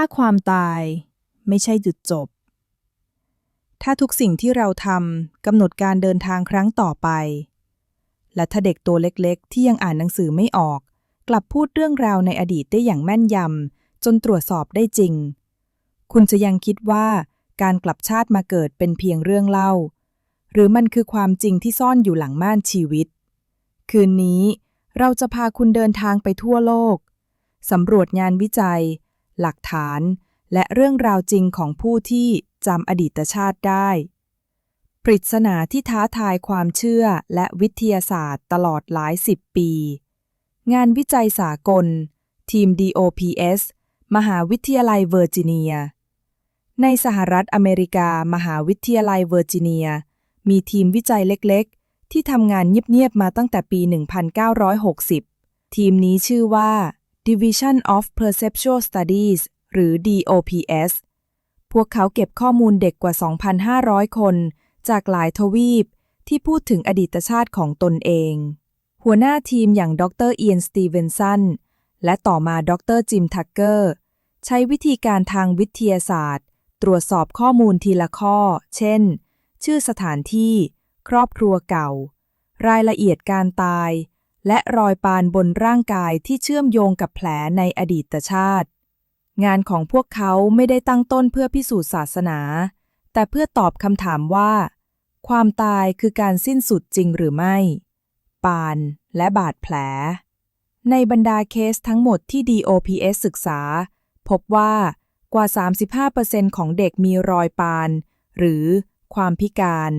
ถ้าความตายไม่ใช่จุดจบ ถ้าทุกสิ่งที่เราทำกำหนดการเดินทางครั้งต่อไป และถ้าเด็กตัวเล็กๆ ที่ยังอ่านหนังสือไม่ออก กลับพูดเรื่องราวในอดีตได้อย่างแม่นยำจนตรวจสอบได้จริง คุณจะยังคิดว่าการกลับชาติมาเกิดเป็นเพียงเรื่องเล่า หรือมันคือความจริงที่ซ่อนอยู่หลังม่านชีวิต คืนนี้เราจะพาคุณเดินทางไปทั่วโลกสำรวจงานวิจัย หลักฐาน และเรื่องราวจริงของผู้ที่จำอดีตชาติได้ ปริศนาที่ท้าทายความเชื่อและวิทยาศาสตร์ตลอดหลายสิบปี งานวิจัยสากล ทีม DOPS มหาวิทยาลัยเวอร์จิเนีย ในสหรัฐอเมริกามหาวิทยาลัยเวอร์จิเนีย มีทีมวิจัยเล็กๆ ที่ทำงานเงียบๆมาตั้งแต่ปี 1960 ทีมนี้ชื่อว่า Division of Perceptual Studies หรือ DOPS พวกเขาเก็บข้อมูลเด็กกว่า 2,500 คน จากหลายทวีปที่พูดถึงอดีตชาติของตนเอง หัวหน้าทีมอย่างดรเอียนสตีเวนสันและต่อมาดรจิมทักเกอร์ ใช้วิธีการทางวิทยาศาสตร์ ตรวจสอบข้อมูลทีละข้อ เช่น ชื่อสถานที่ ครอบครัวเก่า รายละเอียดการตาย และรอยปานบนร่างกายที่เชื่อมโยงกับแผลในอดีตชาติ งานของพวกเขาไม่ได้ตั้งต้นเพื่อพิสูจน์ศาสนา แต่เพื่อตอบคำถามว่า ความตายคือการสิ้นสุดจริงหรือไม่ ปานและบาดแผล ในบรรดาเคสทั้งหมดที่ DOPS ศึกษา พบว่ากว่า 35%ของเด็กมีรอยปาน หรือความพิการ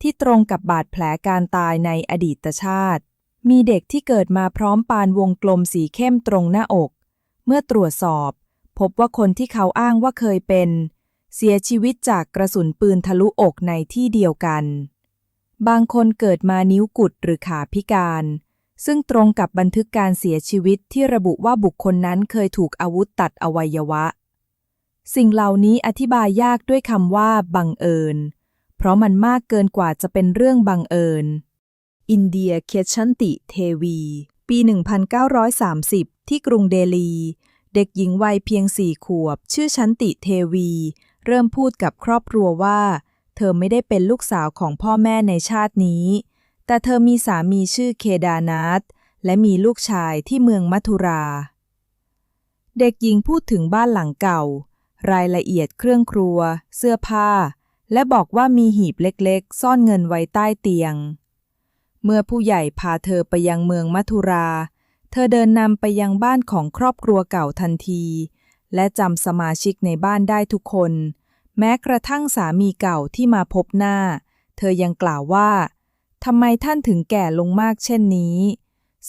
ที่ตรงกับบาดแผลการตายในอดีตชาติ มีเด็กที่เกิดมาพร้อมปานวงกลมสีเข้มตรงหน้าอก เมื่อตรวจสอบ พบว่าคนที่เขาอ้างว่าเคยเป็น เสียชีวิตจากกระสุนปืนทะลุอกในที่เดียวกัน บางคนเกิดมานิ้วกุดหรือขาพิการ ซึ่งตรงกับบันทึกการเสียชีวิตที่ระบุว่าบุคคลนั้นเคยถูกอาวุธตัดอวัยวะ สิ่งเหล่านี้อธิบายยากด้วยคำว่า บังเอิญ เพราะมันมากเกินกว่าจะเป็นเรื่องบังเอิญ อินเดียเคชันติเทวี ปี 1930 ที่กรุงเดลี เด็กหญิงวัยเพียงสี่ขวบ ชื่อชันติเทวี เริ่มพูดกับครอบครัวว่า เธอไม่ได้เป็นลูกสาวของพ่อแม่ในชาตินี้ แต่เธอมีสามีชื่อเคดานาธและมีลูกชายที่เมืองมัทุรา เด็กหญิงพูดถึงบ้านหลังเก่า รายละเอียดเครื่องครัว เสื้อผ้า และบอกว่ามีหีบเล็กๆ ซ่อนเงินไว้ใต้เตียง เมื่อผู้ใหญ่พาเธอไปยังเมืองมัทุรา เธอเดินนำไปยังบ้านของครอบครัวเก่าทันที และจำสมาชิกในบ้านได้ทุกคน แม้กระทั่งสามีเก่าที่มาพบหน้า เธอยังกล่าวว่าทำไมท่านถึงแก่ลงมากเช่นนี้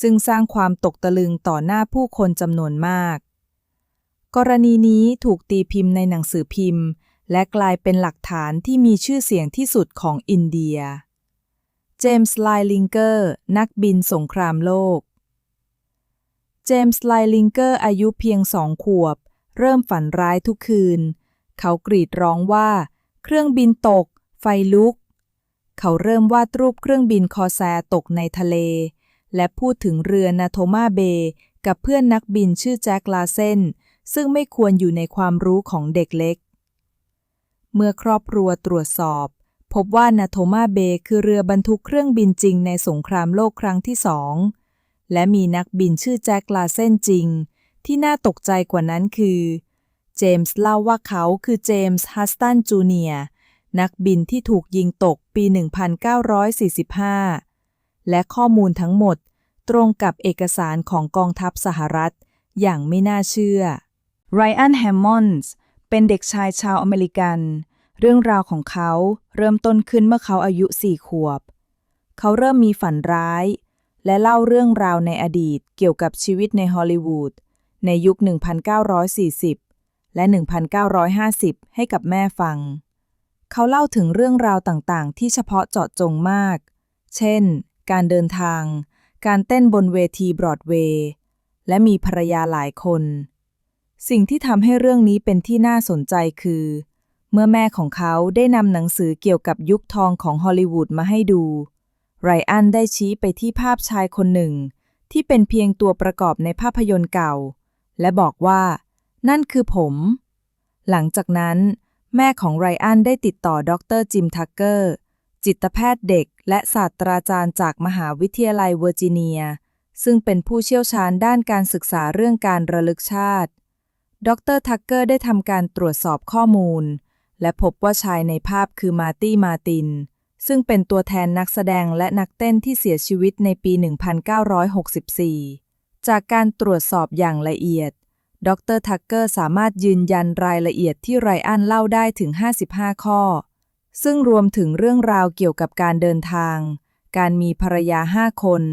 ซึ่งสร้างความตกตะลึงต่อหน้าผู้คนจำนวนมาก กรณีนี้ถูกตีพิมพ์ในหนังสือพิมพ์ และกลายเป็นหลักฐานที่มีชื่อเสียงที่สุดของอินเดีย จมส์ไลลิงเกอร์นักบินสงครามโลก เจมส์ไลลิงเกอร์อายุเพียงสองขวบ เริ่มฝันร้ายทุกคืน เขากรีดร้องว่า เครื่องบินตก ไฟลุก เขาเริ่มวาดรูปเครื่องบินคอแซตกในทะเล และพูดถึงเรือนาโทมาเบย์กับเพื่อนนักบินชื่อแจ็คลาเซนซึ่งไม่ควรอยู่ในความรู้ของเด็กเล็ก เมื่อครอบครัวตรวจสอบ พบว่านาโทมาเบคือเรือบรรทุกเครื่องบินจริงในสงครามโลกครั้งที่สอง และมีนักบินชื่อแจ็คลาเซนจริง ที่น่าตกใจกว่านั้นคือ เจมส์เล่าว่าเขาคือเจมส์ฮัสตันจูเนียร์นักบินที่ถูกยิงตกปี 1945 และข้อมูลทั้งหมดตรงกับเอกสารของกองทัพสหรัฐ อย่างไม่น่าเชื่อไรอันแฮมมอนส์เป็นเด็กชายชาวอเมริกัน เรื่องราวของเขาเริ่มต้นขึ้นเมื่อเขาอายุสี่ขวบ เขาเริ่มมีฝันร้าย และเล่าเรื่องราวในอดีตเกี่ยวกับชีวิตในฮอลลีวูดในยุค 1940 และ 1950 ให้กับแม่ฟัง เขาเล่าถึงเรื่องราวต่างๆ ที่เฉพาะเจาะจงมาก เช่น การเดินทาง การเต้นบนเวทีบรอดเวย์ และมีภรรยาหลายคน สิ่งที่ทำให้เรื่องนี้เป็นที่น่าสนใจคือ เมื่อแม่ของเขาได้นำหนังสือเกี่ยวกับยุคทองของฮอลลีวูดมาให้ดู ไรอันได้ชี้ไปที่ภาพชายคนหนึ่ง ที่เป็นเพียงตัวประกอบในภาพยนตร์เก่า และบอกว่า นั่นคือผม หลังจากนั้น แม่ของไรอันได้ติดต่อดรจิมทักเกอร์ จิตแพทย์เด็กและศาสตราจารย์จากมหาวิทยาลัยเวอร์จิเนีย ซึ่งเป็นผู้เชี่ยวชาญด้านการศึกษาเรื่องการระลึกชาติ ดรทักเกอร์ได้ทำการตรวจสอบข้อมูล และพบว่าชายในภาพคือมาร์ตี้มาติน ซึ่งเป็นตัวแทนนักแสดงและนักเต้นที่เสียชีวิตในปี 1964 จากการตรวจสอบอย่างละเอียด ดรทักเกอร์สามารถยืนยันรายละเอียดที่ไรอันเล่าได้ถึง 55 ข้อ ซึ่งรวมถึงเรื่องราวเกี่ยวกับการเดินทาง การมีภรรยา 5 คน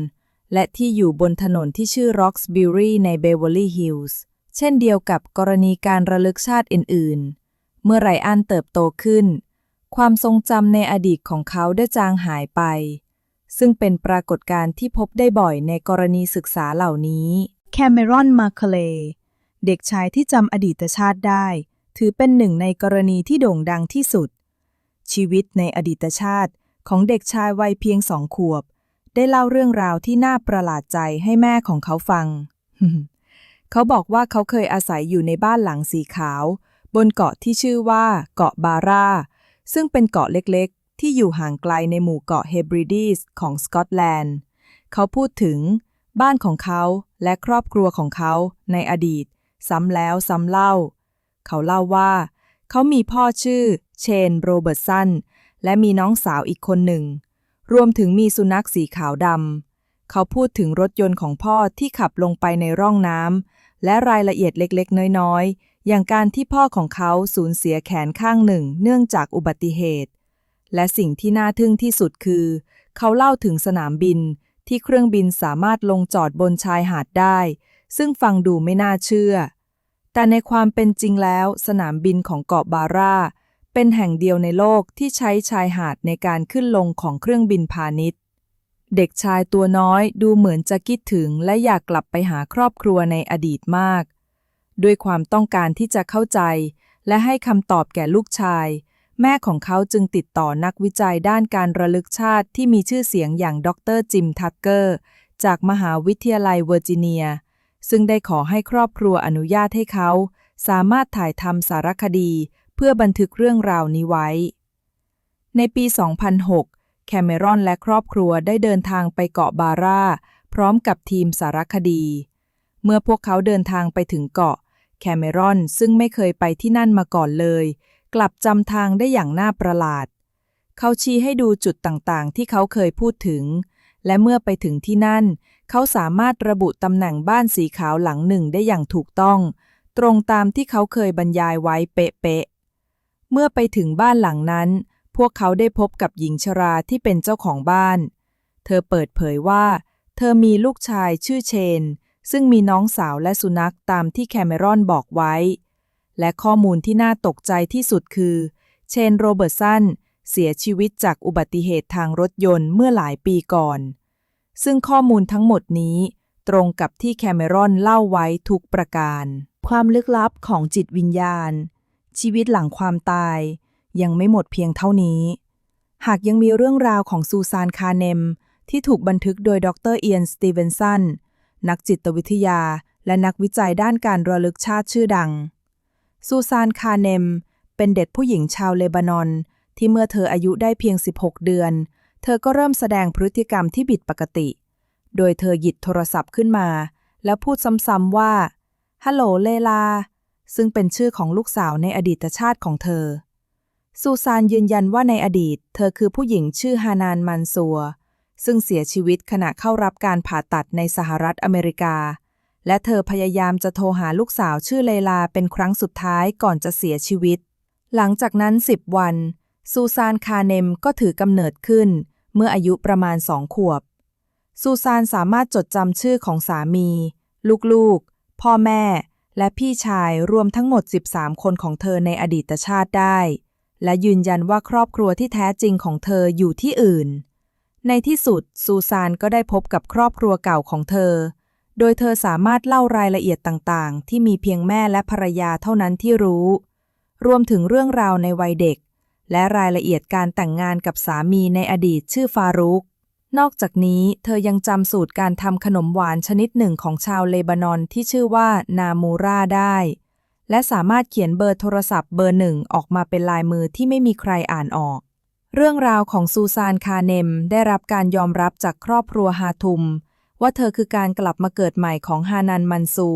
และที่อยู่บนถนนที่ชื่อ Roxbury ในเบเวอร์ลี่ฮิลส์ เช่นเดียวกับกรณีการระลึกชาติอื่นๆ เมื่อไรอันเติบโตขึ้น ความทรงจำในอดีตของเขาได้จางหายไป ซึ่งเป็นปรากฏการณ์ที่พบได้บ่อยในกรณีศึกษาเหล่านี้แคมเมรอนมาเคเลเด็กชายที่จำอดีตชาติได้ ถือเป็นหนึ่งในกรณีที่โด่งดังที่สุด ชีวิตในอดีตชาติของเด็กชายวัยเพียงสองขวบ ได้เล่าเรื่องราวที่น่าประหลาดใจให้แม่ของเขาฟัง เขาบอกว่าเขาเคยอาศัยอยู่ในบ้านหลังสีขาว บนเกาะที่ชื่อว่าเกาะบาร่า ซึ่งเป็นเกาะเล็กๆ ที่อยู่ห่างไกลในหมู่เกาะเฮบริดีสของสกอตแลนด์ เขาพูดถึง บ้านของเขาและครอบครัวของเขาในอดีต ซ้ำแล้วซ้ำเล่า เขาเล่าว่า เขามีพ่อชื่อเชนโรเบิร์ตสันและมีน้องสาวอีกคนหนึ่ง รวมถึงมีสุนัขสีขาวดำ เขาพูดถึงรถยนต์ของพ่อที่ขับลงไปในร่องน้ำและรายละเอียดเล็กๆ น้อยๆ อย่างการที่พ่อของเขาสูญเสียแขนข้างหนึ่งเนื่องจากอุบัติเหตุ และสิ่งที่น่าทึ่งที่สุดคือ เขาเล่าถึงสนามบินที่เครื่องบินสามารถลงจอดบนชายหาดได้ ซึ่งฟังดูไม่น่าเชื่อ แต่ในความเป็นจริงแล้ว สนามบินของเกาะบาร่า เป็นแห่งเดียวในโลกที่ใช้ชายหาดในการขึ้นลงของเครื่องบินพาณิชย์ เด็กชายตัวน้อยดูเหมือนจะคิดถึงและอยากกลับไปหาครอบครัวในอดีตมาก ด้วยความต้องการที่จะเข้าใจ และให้คำตอบแก่ลูกชาย แม่ของเขาจึงติดต่อนักวิจัยด้านการระลึกชาติที่มีชื่อเสียงอย่างดรจิมทักเกอร์ จากมหาวิทยาลัยเวอร์จิเนีย ซึ่งได้ขอให้ครอบครัวอนุญาตให้เขา สามารถถ่ายทำสารคดี เพื่อบันทึกเรื่องราวนี้ไว้ ในปี 2006 แคเมรอนและครอบครัวได้เดินทางไปเกาะบาร่าพร้อมกับทีมสารคดี เมื่อพวกเขาเดินทางไปถึงเกาะ แคเมรอนซึ่งไม่เคยไปที่นั่นมาก่อนเลย กลับจำทางได้อย่างน่าประหลาด เขาชี้ให้ดูจุดต่างๆ ที่เขาเคยพูดถึง และเมื่อไปถึงที่นั่น เขาสามารถระบุตำแหน่งบ้านสีขาวหลังหนึ่งได้อย่างถูกต้อง ตรงตามที่เขาเคยบรรยายไว้เป๊ะๆเมื่อไปถึงบ้านหลังนั้น พวกเขาได้พบกับหญิงชราที่เป็นเจ้าของบ้าน เธอเปิดเผยว่า เธอมีลูกชายชื่อเชน ซึ่งมีน้องสาวและสุนัขตามที่แคเมรอนบอกไว้ และข้อมูลที่น่าตกใจที่สุดคือ เชนโรเบิร์ตสันเสียชีวิตจากอุบัติเหตุทางรถยนต์เมื่อหลายปีก่อน ซึ่งข้อมูลทั้งหมดนี้ ตรงกับที่แคเมรอนเล่าไว้ทุกประการ ความลึกลับของจิตวิญญาณ ชีวิตหลังความตาย ยังไม่หมดเพียงเท่านี้ หากยังมีเรื่องราวของซูซานคาเนม ที่ถูกบันทึกโดยดรเอียนสตีเวนสัน นักจิตวิทยา และนักวิจัยด้านการระลึกชาติชื่อดัง ซูซานคาเนม เป็นเด็กผู้หญิงชาวเลบานอน ที่เมื่อเธออายุได้เพียง 16 เดือน เธอก็เริ่มแสดงพฤติกรรมที่ผิดปกติ โดยเธอหยิบโทรศัพท์ขึ้นมา แล้วพูดซ้ำๆว่าฮัลโหลเลลา ซึ่งเป็นชื่อของลูกสาวในอดีตชาติของเธอ ซูซานยืนยันว่าในอดีต เธอคือผู้หญิงชื่อฮานานมันซัว ซึ่งเสียชีวิตขณะเข้ารับการผ่าตัดในสหรัฐอเมริกา และเธอพยายามจะโทรหาลูกสาวชื่อเลลาเป็นครั้งสุดท้ายก่อนจะเสียชีวิต หลังจากนั้น 10 วัน ซูซานคาเนมก็ถือกำเนิดขึ้น เมื่ออายุประมาณสองขวบ ซูซานสามารถจดจำชื่อของสามี ลูกๆ พ่อแม่ และพี่ชายรวมทั้งหมด 13 คนของเธอในอดีตชาติได้ และยืนยันว่าครอบครัวที่แท้จริงของเธออยู่ที่อื่น ในที่สุดซูซานก็ได้พบกับครอบครัวเก่าของเธอ โดยเธอสามารถเล่ารายละเอียดต่างๆ ที่มีเพียงแม่และภรรยาเท่านั้นที่รู้ รวมถึงเรื่องราวในวัยเด็ก และรายละเอียดการแต่งงานกับสามีในอดีตชื่อฟารุก นอกจากนี้เธอยังจำสูตรการทำขนมหวานชนิดหนึ่งของชาวเลบานอนที่ชื่อว่านามูราได้ และสามารถเขียนเบอร์โทรศัพท์เบอร์หนึ่งออกมาเป็นลายมือที่ไม่มีใครอ่านออก เรื่องราวของซูซานคาเนมได้รับการยอมรับจากครอบครัวฮาทุม ว่าเธอคือการกลับมาเกิดใหม่ของฮานันมันซู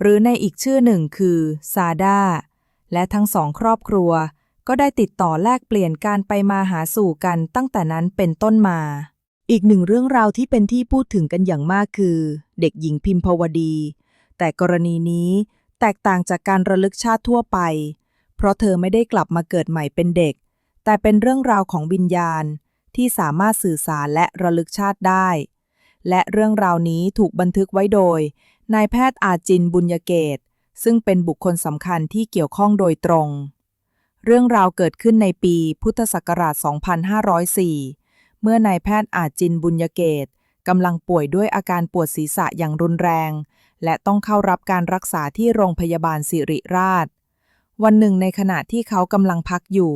หรือในอีกชื่อหนึ่งคือซาดาและทั้งสองครอบครัว ก็ได้ติดต่อแลกเปลี่ยนการไปมาหาสู่กันตั้งแต่นั้นเป็นต้นมา อีกหนึ่งเรื่องราวที่เป็นที่พูดถึงกันอย่างมากคือ เด็กหญิงพิมพวดี แต่กรณีนี้แตกต่างจากการระลึกชาติทั่วไป เพราะเธอไม่ได้กลับมาเกิดใหม่เป็นเด็ก แต่เป็นเรื่องราวของวิญญาณที่สามารถสื่อสารและระลึกชาติได้ และเรื่องราวนี้ถูกบันทึกไว้โดย นายแพทย์อาจินบุญยเกต ซึ่งเป็นบุคคลสำคัญที่เกี่ยวข้องโดยตรง เรื่องราวเกิดขึ้นในปีพุทธศักราช 2504 เมื่อนายแพทย์อาจินบุญยเกตกำลังป่วยด้วยอาการปวดศีรษะอย่างรุนแรง และต้องเข้ารับการรักษาที่โรงพยาบาลสิริราช วันหนึ่งในขณะที่เขากำลังพักอยู่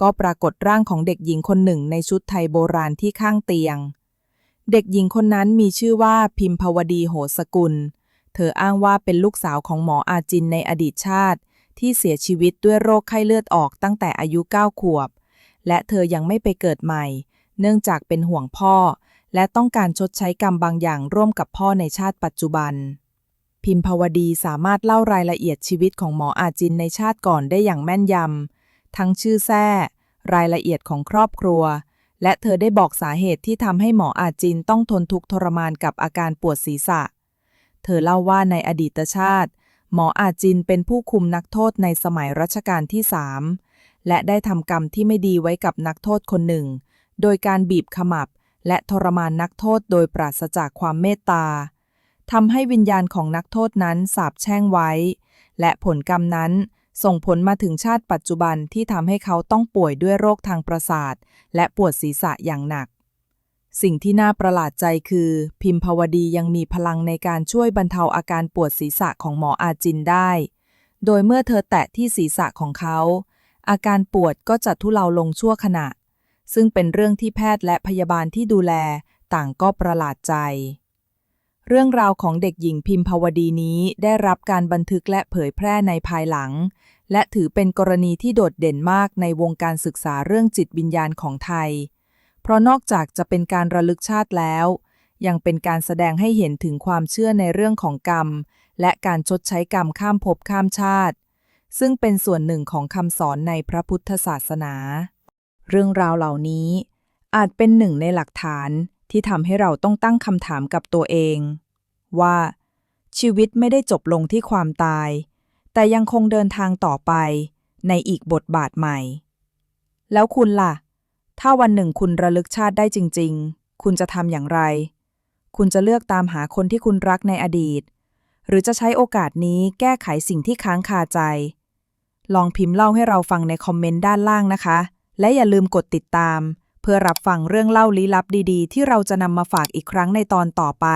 ก็ปรากฏร่างของเด็กหญิงคนหนึ่งในชุดไทยโบราณที่ข้างเตียง เด็กหญิงคนนั้นมีชื่อว่าพิมพวดีโหสกุล เธออ้างว่าเป็นลูกสาวของหมออาจินในอดีตชาติ ที่เสียชีวิตด้วยโรคไข้เลือดออกตั้งแต่อายุ 9 ขวบ และเธอยังไม่ไปเกิดใหม่ เนื่องจากเป็นห่วงพ่อ และต้องการชดใช้กรรมบางอย่างร่วมกับพ่อในชาติปัจจุบันพิมพวดีสามารถเล่ารายละเอียดชีวิตของหมออาจินในชาติก่อนได้อย่างแม่นยำ ทั้งชื่อแท้รายละเอียดของครอบครัว และเธอได้บอกสาเหตุที่ทำให้หมออาจินต้องทนทุกข์ทรมานกับอาการปวดศีรษะ เธอเล่าว่าในอดีตชาติ หมออาจินเป็นผู้คุมนักโทษในสมัยรัชกาลที่สามและได้ทำกรรมที่ไม่ดีไว้กับนักโทษคนหนึ่ง โดยการบีบขมับ และทรมานนักโทษโดยปราศจากความเมตตาทำให้วิญญาณของนักโทษนั้นสาบแช่งไว้ และผลกรรมนั้น ส่งผลมาถึงชาติปัจจุบันที่ทำให้เขาต้องป่วยด้วยโรคทางประสาท และปวดศีรษะอย่างหนัก สิ่งที่น่าประหลาดใจคือ พิมพวดียังมีพลังในการช่วยบรรเทาอาการปวดศีรษะของหมออาจินได้ โดยเมื่อเธอแตะที่ศีรษะของเขา อาการปวดก็จะทุเลาลงชั่วขณะ ซึ่งเป็นเรื่องที่แพทย์และพยาบาลที่ดูแลต่างก็ประหลาดใจเรื่องราวของเด็กหญิงพิมพาวดีนี้ได้รับการบันทึกและเผยแพร่ในภายหลัง และถือเป็นกรณีที่โดดเด่นมากในวงการศึกษาเรื่องจิตวิญญาณของไทย เพราะนอกจากจะเป็นการระลึกชาติแล้ว ยังเป็นการแสดงให้เห็นถึงความเชื่อในเรื่องของกรรม และการชดใช้กรรมข้ามภพข้ามชาติ ซึ่งเป็นส่วนหนึ่งของคำสอนในพระพุทธศาสนา เรื่องราวเหล่านี้อาจเป็นหนึ่งในหลักฐานที่ทำให้เราต้องตั้งคำถามกับตัวเอง ว่า ชีวิตไม่ได้จบลงที่ความตาย แต่ยังคงเดินทางต่อไปในอีกบทบาทใหม่ แล้วคุณล่ะ ถ้าวันหนึ่งคุณระลึกชาติได้จริง ๆ คุณจะทำอย่างไร คุณจะเลือกตามหาคนที่คุณรักในอดีต หรือจะใช้โอกาสนี้แก้ไขสิ่งที่ค้างคาใจ ลองพิมพ์เล่าให้เราฟังในคอมเมนต์ด้านล่างนะคะ และอย่าลืมกดติดตาม เพื่อรับฟังเรื่องเล่าลี้ลับดีๆ ที่เราจะนำมาฝากอีกครั้งในตอนต่อไป